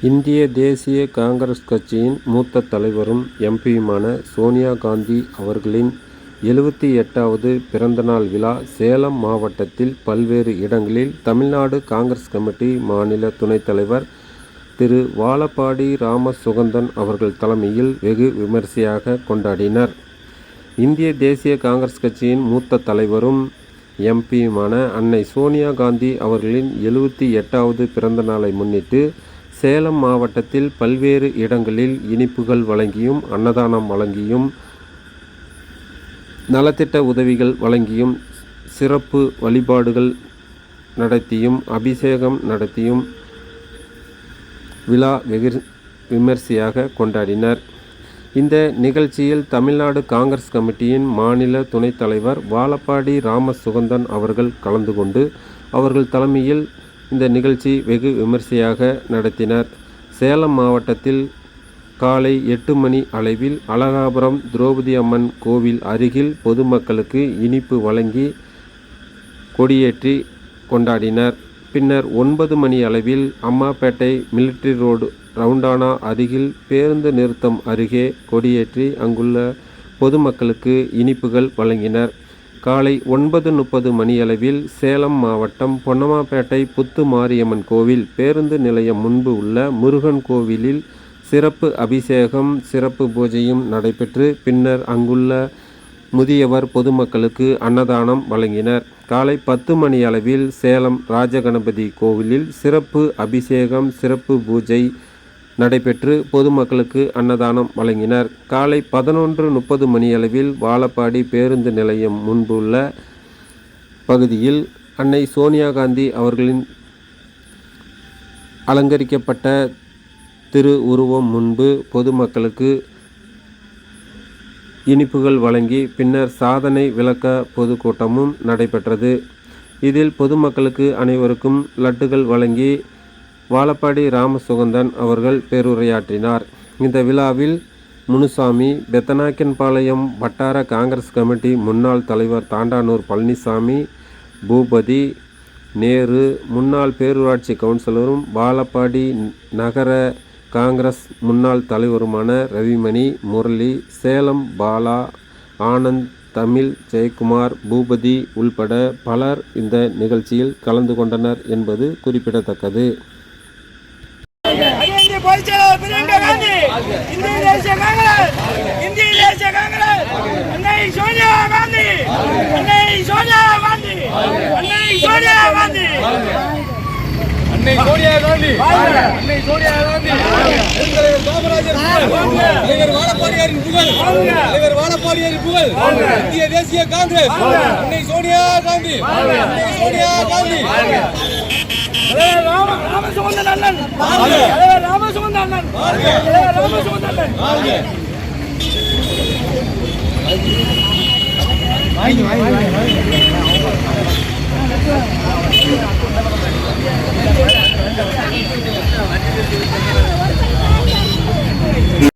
இந்திய தேசிய காங்கிரஸ் கட்சியின் மூத்த தலைவரும் எம்பியுமான சோனியா காந்தி அவர்களின் எழுபத்தி எட்டாவது பிறந்தநாள் விழா சேலம் மாவட்டத்தில் பல்வேறு இடங்களில் தமிழ்நாடு காங்கிரஸ் கமிட்டி மாநில துணைத் தலைவர் திரு வாழப்பாடி ராமசுகந்தன் அவர்கள் தலைமையில் வெகு விமரிசையாக கொண்டாடினர். இந்திய தேசிய காங்கிரஸ் கட்சியின் மூத்த தலைவரும் எம்பியுமான அன்னை சோனியா காந்தி அவர்களின் எழுபத்தி எட்டாவது பிறந்த நாளை முன்னிட்டு சேலம் மாவட்டத்தில் பல்வேறு இடங்களில் இனிப்புகள் வழங்கியும் அன்னதானம் வழங்கியும் நலத்திட்ட உதவிகள் வழங்கியும் சிறப்பு வழிபாடுகள் நடத்தியும் அபிஷேகம் நடத்தியும் விழா வெகு விமரிசையாக கொண்டாடினர். இந்த நிகழ்ச்சியில் தமிழ்நாடு காங்கிரஸ் கமிட்டியின் மாநில துணைத் தலைவர் வாழப்பாடி ராமசுகந்தன் அவர்கள் கலந்து கொண்டு அவர்கள் தலைமையில் இந்த நிகழ்ச்சி வெகு விமரிசையாக நடத்தினர். சேலம் மாவட்டத்தில் காலை எட்டு மணி அளவில் அழகாபுரம் திரௌபதி அம்மன் கோவில் அருகில் பொதுமக்களுக்கு இனிப்பு வழங்கி கொடியேற்றி கொண்டாடினர். பின்னர் ஒன்பது மணி அளவில் அம்மாபேட்டை மிலிட்டரி ரோடு ரவுண்டானா அருகில் பேருந்து நிறுத்தம் அருகே கொடியேற்றி அங்குள்ள பொதுமக்களுக்கு இனிப்புகள் வழங்கினர். காலை ஒன்பது முப்பது மணியளவில் சேலம் மாவட்டம் பொன்னமாப்பேட்டை புத்து மாரியம்மன் கோவில் பேருந்து நிலையம் முன்பு உள்ள முருகன் கோவிலில் சிறப்பு அபிஷேகம் சிறப்பு பூஜையும் நடைபெற்று பின்னர் அங்குள்ள முதியவர் பொதுமக்களுக்கு அன்னதானம் வழங்கினர். காலை பத்து மணியளவில் சேலம் ராஜகணபதி கோவிலில் சிறப்பு அபிஷேகம் சிறப்பு பூஜை நடைபெற்று பொதுமக்களுக்கு அன்னதானம் வழங்கினர். காலை பதினொன்று முப்பது மணியளவில் வாழப்பாடி பேருந்து நிலையம் முன்புள்ள பகுதியில் அன்னை சோனியா காந்தி அவர்களின் அலங்கரிக்கப்பட்ட திரு உருவம் முன்பு பொதுமக்களுக்கு இனிப்புகள் வழங்கி பின்னர் சாதனை விளக்க பொதுக்கூட்டமும் நடைபெற்றது. இதில் பொதுமக்களுக்கு அனைவருக்கும் லட்டுகள் வழங்கி வாழப்பாடி ராமசுகந்தன் அவர்கள் பேருரையாற்றினார். இந்த விழாவில் முனுசாமி பெத்தனாக்கன்பாளையம் வட்டார காங்கிரஸ் கமிட்டி முன்னாள் தலைவர் தாண்டானூர் பழனிசாமி பூபதி நேரு முன்னாள் பேரூராட்சி கவுன்சிலரும் வாழப்பாடி நகர காங்கிரஸ் முன்னாள் தலைவருமான ரவிமணி முரளி சேலம் பாலா ஆனந்த் தமிழ் ஜெயக்குமார் பூபதி உள்பட பலர் இந்த நிகழ்ச்சியில் கலந்து கொண்டனர் என்பது குறிப்பிடத்தக்கது. அகில இந்திய பொதுச் செயலாளர் பிரியங்கா காந்தி இந்திய தேசிய காங்கிரஸ் இந்திய தேசிய காங்கிரஸ் அன்னை சோனியா காந்தி அன்னை சோனியா காந்தி அன்னை சோனியா காந்தி அன்னை சோனியா காந்தி. அன்னை சோனியா காந்தி. பெருந்தலைவர் காமராஜர் தலைவர் வாழப்பாடியாரின் புகழ். தலைவர் வாழப்பாடியாரின் புகழ். இந்திய தேசிய காங்கிரஸ். அன்னை சோனியா காந்தி. அன்னை சோனியா காந்தி. தலைவர் ராம ராமசுகந்தன் அண்ணன் தலைவர் ராமசுகந்தன் அண்ணன் தலைவர் ராமசுகந்தன் அண்ணன் வாங்கி வாங்கி வாங்கி.